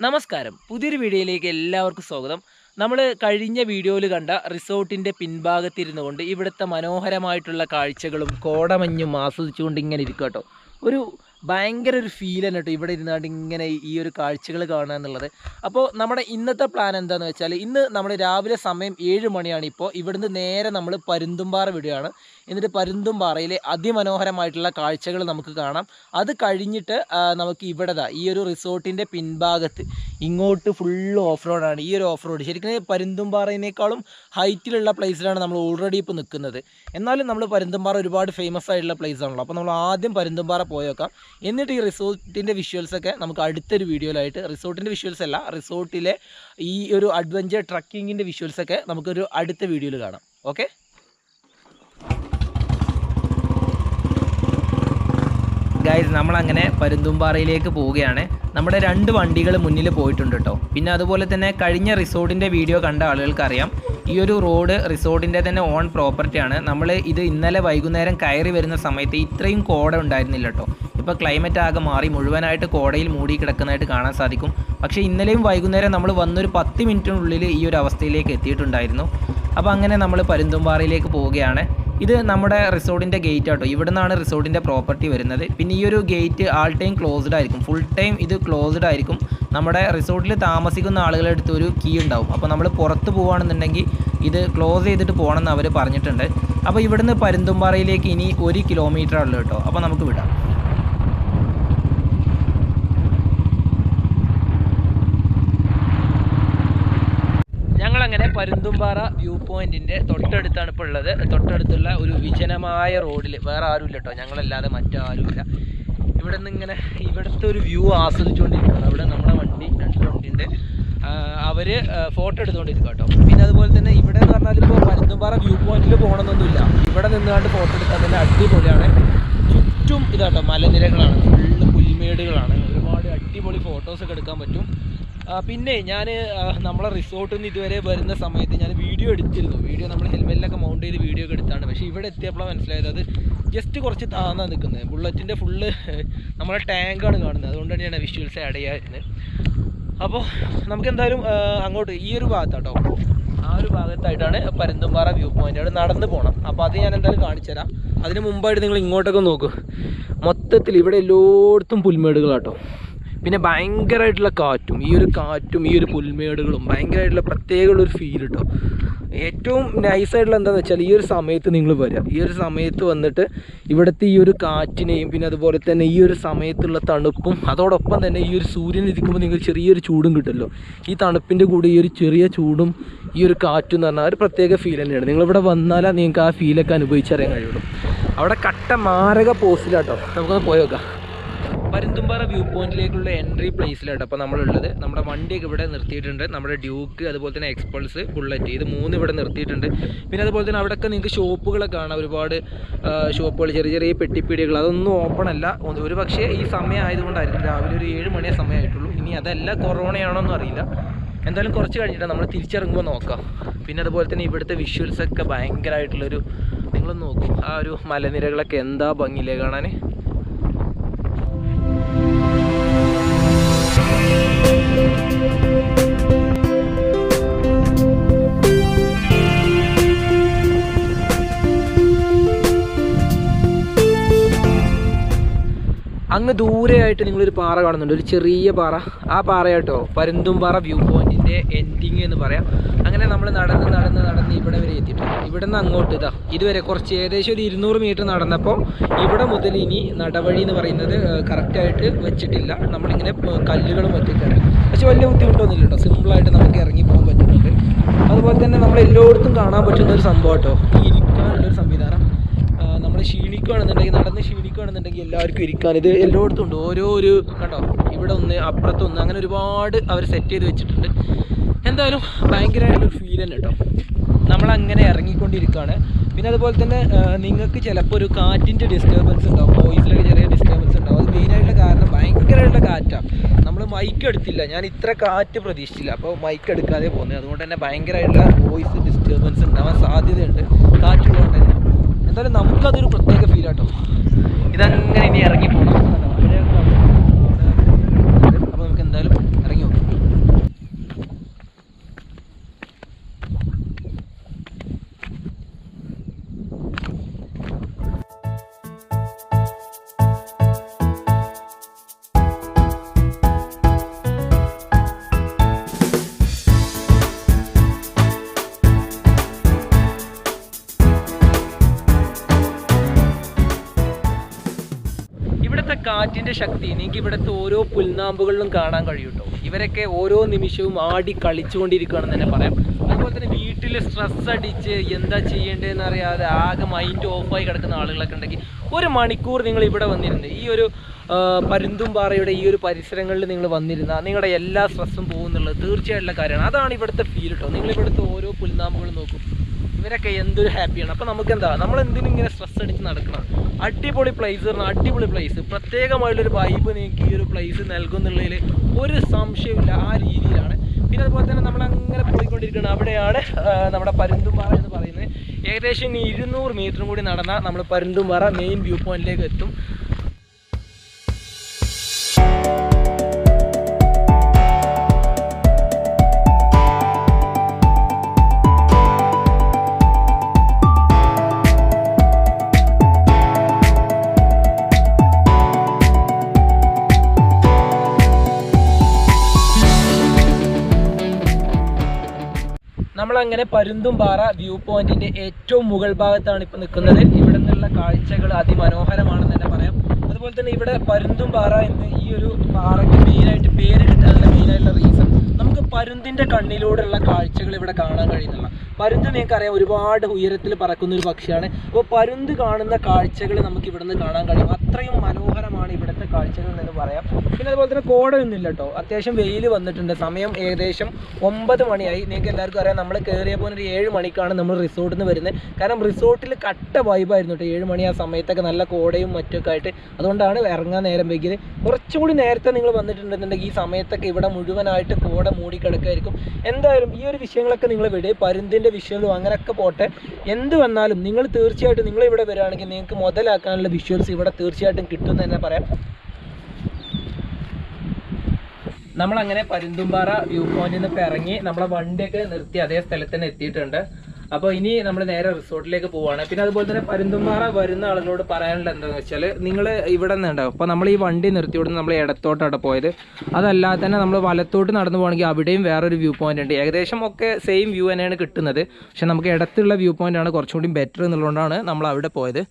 നമസ്കാരം. പുതിയൊരു വീഡിയോയിലേക്ക് എല്ലാവർക്കും സ്വാഗതം. നമ്മൾ കഴിഞ്ഞ വീഡിയോയിൽ കണ്ട റിസോർട്ടിന്റെ പിൻഭാഗത്തിരുന്നു കൊണ്ട് ഇവിടുത്തെ മനോഹരമായിട്ടുള്ള കാഴ്ചകളും കോടമഞ്ഞും ആസ്വദിച്ചുകൊണ്ട് ഇങ്ങനെ ഇരിക്കുക കേട്ടോ ഒരു ഭയങ്കര ഒരു ഫീൽ തന്നെ കേട്ടോ ഇവിടെ ഇരുന്നാണ്ട് ഇങ്ങനെ ഈ ഒരു കാഴ്ചകൾ കാണുക എന്നുള്ളത്. അപ്പോൾ നമ്മുടെ ഇന്നത്തെ പ്ലാൻ എന്താണെന്ന് വെച്ചാൽ ഇന്ന് നമ്മൾ രാവിലെ സമയം ഏഴ് മണിയാണ് ഇപ്പോൾ ഇവിടുന്ന് നേരെ നമ്മൾ പരുന്തുംപാറ വിടുകയാണ്. എന്നിട്ട് പരുന്തുംപാറയിലെ അതിമനോഹരമായിട്ടുള്ള കാഴ്ചകൾ നമുക്ക് കാണാം. അത് കഴിഞ്ഞിട്ട് നമുക്ക് ഇവിടെ ഈ ഒരു റിസോർട്ടിന്റെ പിൻഭാഗത്ത് ഇങ്ങോട്ട് ഫുള്ള് ഓഫ് റോഡാണ് ഈ ഒരു ഓഫ് റോഡ് ശരിക്കും പരുന്തുംപാറയിനേക്കാളും ഹൈറ്റിലുള്ള പ്ലേസിലാണ് നമ്മൾ ഓൾറെഡി ഇപ്പോൾ നിൽക്കുന്നത് എന്നാലും നമ്മൾ പരുന്തുംപാറ ഒരുപാട് ഫേമസ് ആയിട്ടുള്ള പ്ലേസ് ആണല്ലോ. അപ്പോൾ നമ്മൾ ആദ്യം പരുന്തുംപാറ പോയേക്കാം എന്നിട്ട് ഈ റിസോർട്ടിന്റെ വിഷ്വൽസൊക്കെ നമുക്ക് അടുത്തൊരു വീഡിയോയിലായിട്ട് റിസോർട്ടിന്റെ വിഷ്വൽസ് അല്ല റിസോർട്ടിലെ ഈ ഒരു അഡ്വഞ്ചർ ട്രക്കിങ്ങിന്റെ വിഷ്വൽസൊക്കെ നമുക്കൊരു അടുത്ത വീഡിയോയിൽ കാണാം. ഓക്കെ ഗൈസ് നമ്മളങ്ങനെ പരുന്തുംപാറയിലേക്ക് പോവുകയാണ്. നമ്മുടെ രണ്ട് വണ്ടികൾ മുന്നിൽ പോയിട്ടുണ്ട് കേട്ടോ പിന്നെ അതുപോലെ തന്നെ കഴിഞ്ഞ റിസോർട്ടിന്റെ വീഡിയോ കണ്ട ആളുകൾക്കറിയാം. ഈ ഒരു റോഡ് റിസോർട്ടിന്റെ തന്നെ ഓൺ പ്രോപ്പർട്ടിയാണ് നമ്മൾ ഇത് ഇന്നലെ വൈകുന്നേരം കയറി വരുന്ന സമയത്ത് ഇത്രയും കോട ഉണ്ടായിരുന്നില്ല കേട്ടോ ഇപ്പോൾ ക്ലൈമറ്റ് ആകെ മാറി. മുഴുവനായിട്ട് കോടയിൽ മൂടി കിടക്കുന്നതായിട്ട് കാണാൻ സാധിക്കും. പക്ഷേ ഇന്നലെയും വൈകുന്നേരം നമ്മൾ വന്നൊരു പത്ത് മിനിറ്റിനുള്ളിൽ ഈ ഒരു അവസ്ഥയിലേക്ക് എത്തിയിട്ടുണ്ടായിരുന്നു. അപ്പോൾ അങ്ങനെ നമ്മൾ പരുന്തുംപാറയിലേക്ക് പോവുകയാണ്. ഇത് നമ്മുടെ റിസോർട്ടിന്റെ ഗേറ്റ് ആട്ടോ. ഇവിടെ നിന്നാണ് റിസോർട്ടിന്റെ പ്രോപ്പർട്ടി വരുന്നത്. പിന്നെ ഈ ഒരു ഗേറ്റ് ആൾ ടൈം ക്ലോസ്ഡ് ആയിരിക്കും. ഫുൾ ടൈം ഇത് ക്ലോസ്ഡ് ആയിരിക്കും. നമ്മുടെ റിസോർട്ടിൽ താമസിക്കുന്ന ആളുകളുടെ അടുത്ത് ഒരു കീ ഉണ്ടാവും. അപ്പോൾ നമ്മൾ പുറത്ത് പോകുകയാണെന്നുണ്ടെങ്കിൽ ഇത് ക്ലോസ് ചെയ്തിട്ട് പോകണമെന്ന് അവർ പറഞ്ഞിട്ടുണ്ട്. അപ്പോൾ ഇവിടുന്ന് പരുന്തുംപാറയിലേക്ക് ഇനി ഒരു കിലോമീറ്റർ ഉള്ളൂ കേട്ടോ. അപ്പോൾ നമുക്ക് വിടാം. ഞങ്ങളങ്ങനെ പരുന്തുംപാറ വ്യൂ പോയിന്റിന്റെ തൊട്ടടുത്താണ് ഇപ്പോൾ ഉള്ളത്. തൊട്ടടുത്തുള്ള ഒരു വിജനമായ റോഡിൽ വേറെ ആരുമില്ല കേട്ടോ. ഞങ്ങളല്ലാതെ മറ്റാരുമില്ല. ഇവിടെ നിന്ന് ഇങ്ങനെ ഇവിടുത്തെ ഒരു വ്യൂ ആസ്വദിച്ചുകൊണ്ടിരിക്കുകയാണ്. അവിടെ നമ്മുടെ വണ്ടി രണ്ട് വണ്ടിയുണ്ട്. അവർ ഫോട്ടോ എടുത്തുകൊണ്ടിരിക്കുക കേട്ടോ. പിന്നെ അതുപോലെ തന്നെ ഇവിടെ എന്ന് പറഞ്ഞാൽ ഇപ്പോൾ പരുന്തുംപാറ വ്യൂ പോയിന്റിൽ പോകണമെന്നൊന്നുമില്ല. ഇവിടെ നിന്നുകൊണ്ട് ഫോട്ടോ എടുത്താൽ തന്നെ അടിപൊളിയാണ്. ചുറ്റും ഇതാട്ടോ മലനിരകളാണ്. ഫുള്ള് പുൽമേടുകളാണ്. ഒരുപാട് അടിപൊളി ഫോട്ടോസൊക്കെ എടുക്കാൻ പറ്റും. പിന്നെ ഞാൻ നമ്മളെ റിസോർട്ടിൽ നിന്ന് ഇതുവരെ വരുന്ന സമയത്ത് ഞാൻ വീഡിയോ എടുത്തിരുന്നു. വീഡിയോ നമ്മൾ ഹെൽമെറ്റിലൊക്കെ മൗണ്ട് ചെയ്ത് വീഡിയോ ഒക്കെ എടുത്താണ്. പക്ഷേ ഇവിടെ എത്തിയപ്പോഴാണ് മനസ്സിലായത് അത് ജസ്റ്റ് കുറച്ച് താന്നാണ് നിൽക്കുന്നത് ബുള്ളറ്റിന്റെ ഫുള്ള് നമ്മളെ ടാങ്കാണ് കാണുന്നത്. അതുകൊണ്ടാണ് ഞാൻ വിഷ്വൽസ് ആഡ് ചെയ്യാതിരുന്നത് അപ്പോൾ നമുക്ക് എന്തായാലും അങ്ങോട്ട് ഈ ഒരു ഭാഗത്താട്ടോ. ആ ഒരു ഭാഗത്തായിട്ടാണ് പരുന്തുംപാറ വ്യൂ പോയിന്റ് അവിടെ നടന്ന് പോകണം അപ്പോൾ അത് ഞാൻ എന്തായാലും കാണിച്ചു തരാം. അതിന് മുമ്പായിട്ട് നിങ്ങൾ ഇങ്ങോട്ടൊക്കെ നോക്കൂ. മൊത്തത്തിൽ ഇവിടെ എല്ലായിടത്തും പുൽമേടുകളാട്ടോ. പിന്നെ ഭയങ്കരമായിട്ടുള്ള കാറ്റും ഈ ഒരു കാറ്റും ഈ ഒരു പുൽമേടുകളും ഭയങ്കരമായിട്ടുള്ള പ്രത്യേക ഒരു ഫീൽ കേട്ടോ ഏറ്റവും നൈസായിട്ടുള്ള എന്താണെന്ന് വെച്ചാൽ ഈ ഒരു സമയത്ത് നിങ്ങൾ വരിക ഈ ഒരു സമയത്ത് വന്നിട്ട് ഇവിടുത്തെ ഈ ഒരു കാറ്റിനെയും പിന്നെ അതുപോലെ തന്നെ ഈ ഒരു സമയത്തുള്ള തണുപ്പും അതോടൊപ്പം തന്നെ ഈ ഒരു സൂര്യൻ ഇരിക്കുമ്പോൾ നിങ്ങൾ ചെറിയൊരു ചൂടും കിട്ടുമല്ലോ ഈ തണുപ്പിന്റെ കൂടെ ഈ ഒരു ചെറിയ ചൂടും ഈ ഒരു കാറ്റും എന്ന് പറഞ്ഞാൽ ഒരു പ്രത്യേക ഫീൽ തന്നെയാണ്. നിങ്ങളിവിടെ വന്നാലേ നിങ്ങൾക്ക് ആ ഫീലൊക്കെ അനുഭവിച്ചറിയാൻ കഴിയുള്ളൂ. അവിടെ കട്ട മാരക പോസ്റ്റിലാട്ടോ നമുക്കൊന്ന് പോയി നോക്കാം. പരുന്തുംപാറ വ്യൂ പോയിന്റിലേക്കുള്ള എൻട്രി പ്ലേസിലാണ് അപ്പോൾ നമ്മളുള്ളത്. നമ്മുടെ വണ്ടിയൊക്കെ ഇവിടെ നിർത്തിയിട്ടുണ്ട്. നമ്മുടെ ഡ്യൂക്ക് അതുപോലെ തന്നെ എക്സ്പൾസ് ബുള്ളറ്റ് ഇത് മൂന്ന് ഇവിടെ നിർത്തിയിട്ടുണ്ട്. പിന്നെ അതുപോലെ തന്നെ അവിടെയൊക്കെ നിങ്ങൾക്ക് ഷോപ്പുകളൊക്കെ കാണാം. ഒരുപാട് ഷോപ്പുകൾ ചെറിയ ചെറിയ പെട്ടിപ്പീടികൾ അതൊന്നും ഓപ്പൺ അല്ല. ഒരു പക്ഷേ ഈ സമയം ആയതുകൊണ്ടായിരിക്കും രാവിലെ ഒരു ഏഴ് മണിയെ സമയമായിട്ടുള്ളൂ ഇനി അതല്ല കൊറോണയാണോന്നും അറിയില്ല. എന്തായാലും കുറച്ച് കഴിഞ്ഞിട്ട് നമ്മൾ തിരിച്ചിറങ്ങുമ്പോൾ നോക്കാം. പിന്നെ അതുപോലെ തന്നെ ഇവിടുത്തെ വിഷ്വൽസ് ഒക്കെ ഭയങ്കരമായിട്ടുള്ളൊരു നിങ്ങളൊന്ന് നോക്കൂ. ആ ഒരു മലനിരകളൊക്കെ എന്താ ഭംഗിയില്ലേ കാണാൻ അങ്ങ് ദൂരെയായിട്ട് നിങ്ങളൊരു പാറ കാണുന്നുണ്ട്. ഒരു ചെറിയ പാറ. ആ പാറയാട്ടോ. പരുന്തുംപാറ വ്യൂ പോയിന്റിന്റെ എൻഡിങ് എന്ന് പറയാം. അങ്ങനെ നമ്മൾ നടന്ന് നടന്ന് നടന്ന് ഇവിടെ വരെ എത്തിയിട്ടുണ്ട്. ഇവിടെ നിന്ന് അങ്ങോട്ട് ഇതാ ഇതുവരെ കുറച്ച് ഏകദേശം ഒരു ഇരുന്നൂറ് മീറ്റർ നടന്നപ്പോൾ ഇവിടെ മുതൽ ഇനി നടവഴി എന്ന് പറയുന്നത് കറക്റ്റായിട്ട് വെച്ചിട്ടില്ല. നമ്മളിങ്ങനെ കല്ലുകളും വെച്ചിട്ടുണ്ട് പക്ഷെ വലിയ ബുദ്ധിമുട്ടൊന്നുമില്ല കേട്ടോ സിമ്പിളായിട്ട് നമുക്ക് ഇറങ്ങി പോകാൻ പറ്റുന്നുണ്ട്. അതുപോലെ തന്നെ നമ്മൾ എല്ലായിടത്തും കാണാൻ പറ്റുന്ന ഒരു സംഭവം കേട്ടോ ഈ ഇരിക്കാനുള്ളൊരു സംവിധാനം ക്ഷീണിക്കുകയാണെന്നുണ്ടെങ്കിൽ നടന്ന് ക്ഷീണിക്കുകയാണെന്നുണ്ടെങ്കിൽ എല്ലാവർക്കും ഇരിക്കാൻ. ഇത് എല്ലായിടത്തും ഉണ്ട്. ഓരോ ഒരു കണ്ടോ? ഇവിടെ ഒന്ന് അപ്പുറത്തൊന്ന് അങ്ങനെ ഒരുപാട് അവർ സെറ്റ് ചെയ്ത് വെച്ചിട്ടുണ്ട്. എന്തായാലും ഭയങ്കരമായിട്ടൊരു ഫീൽ തന്നെ കേട്ടോ. നമ്മളങ്ങനെ ഇറങ്ങിക്കൊണ്ടിരിക്കുകയാണ്. പിന്നെ അതുപോലെ തന്നെ നിങ്ങൾക്ക് ചിലപ്പോൾ ഒരു കാറ്റിന്റെ ഡിസ്റ്റർബൻസ് ഉണ്ടാവും. വോയിസിലൊക്കെ ചെറിയ ഡിസ്റ്റർബൻസ് ഉണ്ടാവും. അത് മെയിനായിട്ടുള്ള കാരണം ഭയങ്കരമായിട്ടുള്ള കാറ്റാണ് നമ്മൾ മൈക്ക് എടുത്തില്ല. ഞാൻ ഇത്ര കാറ്റ് പ്രതീക്ഷിച്ചില്ല. അപ്പോൾ മൈക്ക് എടുക്കാതെ പോകുന്നത് അതുകൊണ്ട് തന്നെ ഭയങ്കരമായിട്ടുള്ള വോയിസ് ഡിസ്റ്റർബൻസ് ഉണ്ടാവാൻ സാധ്യതയുണ്ട്. കാറ്റുള്ളതുകൊണ്ട് തന്നെ. എന്തായാലും നമുക്കതൊരു പ്രത്യേക ഫീൽ ആട്ടോ. ഇതങ്ങനെ ഇനി ഇറങ്ങി പോകണം ശക്തി. നിങ്ങൾക്ക് ഇവിടുത്തെ ഓരോ പുൽനാമ്പുകളിലും കാണാൻ കഴിയും കേട്ടോ. ഇവരൊക്കെ ഓരോ നിമിഷവും ആടി കളിച്ചുകൊണ്ടിരിക്കുകയാണെന്ന് തന്നെ പറയാം. അതുപോലെ തന്നെ വീട്ടിൽ സ്ട്രെസ് അടിച്ച് എന്താ ചെയ്യേണ്ടതെന്ന് അറിയാതെ ആകെ മൈൻഡ് ഓഫായി കിടക്കുന്ന ആളുകളൊക്കെ ഉണ്ടെങ്കിൽ ഒരു മണിക്കൂർ നിങ്ങൾ ഇവിടെ വന്നിരുന്നത് ഈ ഒരു പരുന്തുംപാറയുടെ ഈ ഒരു പരിസരങ്ങളിൽ നിങ്ങൾ വന്നിരുന്നാൽ നിങ്ങളുടെ എല്ലാ സ്ട്രെസ്സും പോകുന്നുള്ളത് തീർച്ചയായിട്ടുള്ള കാര്യമാണ്. അതാണ് ഇവിടുത്തെ ഫീൽ കേട്ടോ നിങ്ങൾ ഇവിടുത്തെ ഓരോ പുൽനാമ്പുകളും നോക്കും. ഇവരൊക്കെ എന്തൊരു ഹാപ്പിയാണ് അപ്പോൾ നമുക്ക് എന്താ നമ്മൾ എന്തിനും ഇങ്ങനെ സ്ട്രെസ് അടിച്ച് നടക്കണം. അടിപൊളി പ്ലേസ് പറഞ്ഞാൽ അടിപൊളി പ്ലേസ് പ്രത്യേകമായിട്ടുള്ളൊരു വൈബ് നിങ്ങൾക്ക് ഈ ഒരു പ്ലേസ് നൽകുന്നുള്ളതിൽ ഒരു സംശയമില്ല ആ രീതിയിലാണ്. പിന്നെ അതുപോലെ തന്നെ നമ്മൾ അങ്ങനെ പോയിക്കൊണ്ടിരിക്കണം അവിടെയാണ് നമ്മുടെ പരുന്തുംപാറ എന്ന് പറയുന്നത്. ഏകദേശം ഇരുന്നൂറ് മീറ്ററും കൂടി നടന്നാൽ നമ്മൾ പരുന്തുംപാറ മെയിൻ വ്യൂ പോയിന്റിലേക്ക് എത്തും. നമ്മളങ്ങനെ പരുന്തുംപാറ വ്യൂ പോയിന്റിന്റെ ഏറ്റവും മുകൾ ഭാഗത്താണ് ഇപ്പോൾ നിൽക്കുന്നത്. ഇവിടെ നിന്നുള്ള കാഴ്ചകൾ അതിമനോഹരമാണെന്ന് തന്നെ പറയാം. അതുപോലെ തന്നെ ഇവിടെ പരുന്തുംപാറ എന്ന് ഈ ഒരു പാറയ്ക്ക് മെയിനായിട്ട് പേര് കിട്ടാനുള്ള മെയിനായിട്ടുള്ള റീസൺ നമുക്ക് പരുന്തിന്റെ കണ്ണിലൂടെയുള്ള കാഴ്ചകൾ ഇവിടെ കാണാൻ കഴിയുന്നില്ല. പരുന്ത് നിങ്ങൾക്കറിയാം ഒരുപാട് ഉയരത്തിൽ പറക്കുന്ന ഒരു പക്ഷിയാണ്. അപ്പോൾ പരുന്ത് കാണുന്ന കാഴ്ചകൾ നമുക്ക് ഇവിടുന്ന് കാണാൻ കഴിയും. അത്രയും കാഴ്ചകൾ എന്ന് പറയാം. പിന്നെ അതുപോലെ തന്നെ കോടയൊന്നുമില്ല കേട്ടോ അത്യാവശ്യം വെയിൽ വന്നിട്ടുണ്ട്. സമയം ഏകദേശം ഒമ്പത് മണിയായി. നിങ്ങൾക്ക് എല്ലാവർക്കും അറിയാം നമ്മൾ കയറിയപ്പോൾ ഒരു ഏഴ് മണിക്കാണ് നമ്മൾ റിസോർട്ടിൽ നിന്ന് വരുന്നത്. കാരണം റിസോർട്ടിൽ കട്ട വൈബായിരുന്നു കേട്ടോ ഏഴ് മണി ആ സമയത്തൊക്കെ നല്ല കോടയും മറ്റൊക്കെ ആയിട്ട്. അതുകൊണ്ടാണ് ഇറങ്ങാൻ നേരം വൈകിയത്. കുറച്ചുകൂടി നേരത്തെ നിങ്ങൾ വന്നിട്ടുണ്ടെന്നുണ്ടെങ്കിൽ ഈ സമയത്തൊക്കെ ഇവിടെ മുഴുവനായിട്ട് കോട മൂടിക്കിടക്കായിരിക്കും എന്തായാലും ഈ ഒരു വിഷയങ്ങളൊക്കെ നിങ്ങൾ വിടുക പരുന്തിന്റെ വിഷയങ്ങളും അങ്ങനെയൊക്കെ പോട്ടെ. എന്ത് വന്നാലും നിങ്ങൾ തീർച്ചയായിട്ടും നിങ്ങൾ ഇവിടെ വരികയാണെങ്കിൽ നിങ്ങൾക്ക് മുതലാക്കാനുള്ള വിഷ്വൽസ് ഇവിടെ തീർച്ചയായിട്ടും കിട്ടും എന്ന് തന്നെ പറയാം. നമ്മളങ്ങനെ പരുന്തുംപാറ വ്യൂ പോയിന്റിൽ നിന്ന് ഇറങ്ങി നമ്മളെ വണ്ടിയൊക്കെ നിർത്തി അതേ സ്ഥലത്ത് തന്നെ എത്തിയിട്ടുണ്ട്. അപ്പോൾ ഇനി നമ്മൾ നേരെ റിസോർട്ടിലേക്ക് പോവാണ്. പിന്നെ അതുപോലെ തന്നെ പരുന്തുംപാറ വരുന്ന ആളുകളോട് പറയാനുള്ള എന്താണെന്ന് വെച്ചാൽ നിങ്ങൾ ഇവിടെ നിന്ന് ഉണ്ടാവും അപ്പോൾ നമ്മൾ ഈ വണ്ടി നിർത്തിയോട് നമ്മൾ ഇടത്തോട്ടാണ് പോയത്. അതല്ലാതെ തന്നെ നമ്മൾ വലത്തോട്ട് നടന്നു പോകണമെങ്കിൽ അവിടെയും വേറൊരു വ്യൂ പോയിന്റ് ഉണ്ട്. ഏകദേശം ഒക്കെ സെയിം വ്യൂ തന്നെയാണ് കിട്ടുന്നത്. പക്ഷെ നമുക്ക് ഇടത്തുള്ള വ്യൂ പോയിന്റ് ആണ് കുറച്ചുകൂടി ബെറ്റർ എന്നുള്ളതുകൊണ്ടാണ് നമ്മൾ അവിടെ പോയത്.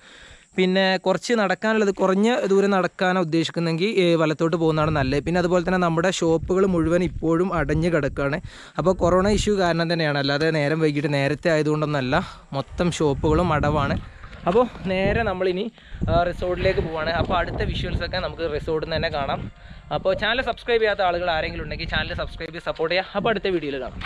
പിന്നെ കുറച്ച് നടക്കാനുള്ളത് കുറഞ്ഞ ദൂരം നടക്കാനാണ് ഉദ്ദേശിക്കുന്നെങ്കിൽ വലത്തോട്ട് പോകുന്നതാണ് നല്ലത്. പിന്നെ അതുപോലെ തന്നെ നമ്മുടെ ഷോപ്പുകൾ മുഴുവൻ ഇപ്പോഴും അടഞ്ഞു കിടക്കുകയാണ്. അപ്പോൾ കൊറോണ ഇഷ്യൂ കാരണം തന്നെയാണ്. അല്ലാതെ നേരം വൈകിട്ട് നേരത്തെ ആയതുകൊണ്ടൊന്നല്ല മൊത്തം ഷോപ്പുകളും അടവാണ്. അപ്പോൾ നേരെ നമ്മളിനി റിസോർട്ടിലേക്ക് പോവാണ്. അപ്പോൾ അടുത്ത വിഷ്വൽസൊക്കെ നമുക്ക് റിസോർട്ടിൽ നിന്ന് തന്നെ കാണാം. അപ്പോൾ ചാനൽ സബ്സ്ക്രൈബ് ചെയ്യാത്ത ആളുകൾ ആരെങ്കിലും ഉണ്ടെങ്കിൽ ചാനൽ സബ്സ്ക്രൈബ് ചെയ്ത് സപ്പോർട്ട് ചെയ്യുക. അപ്പോൾ അടുത്ത വീഡിയോയിൽ കാണാം.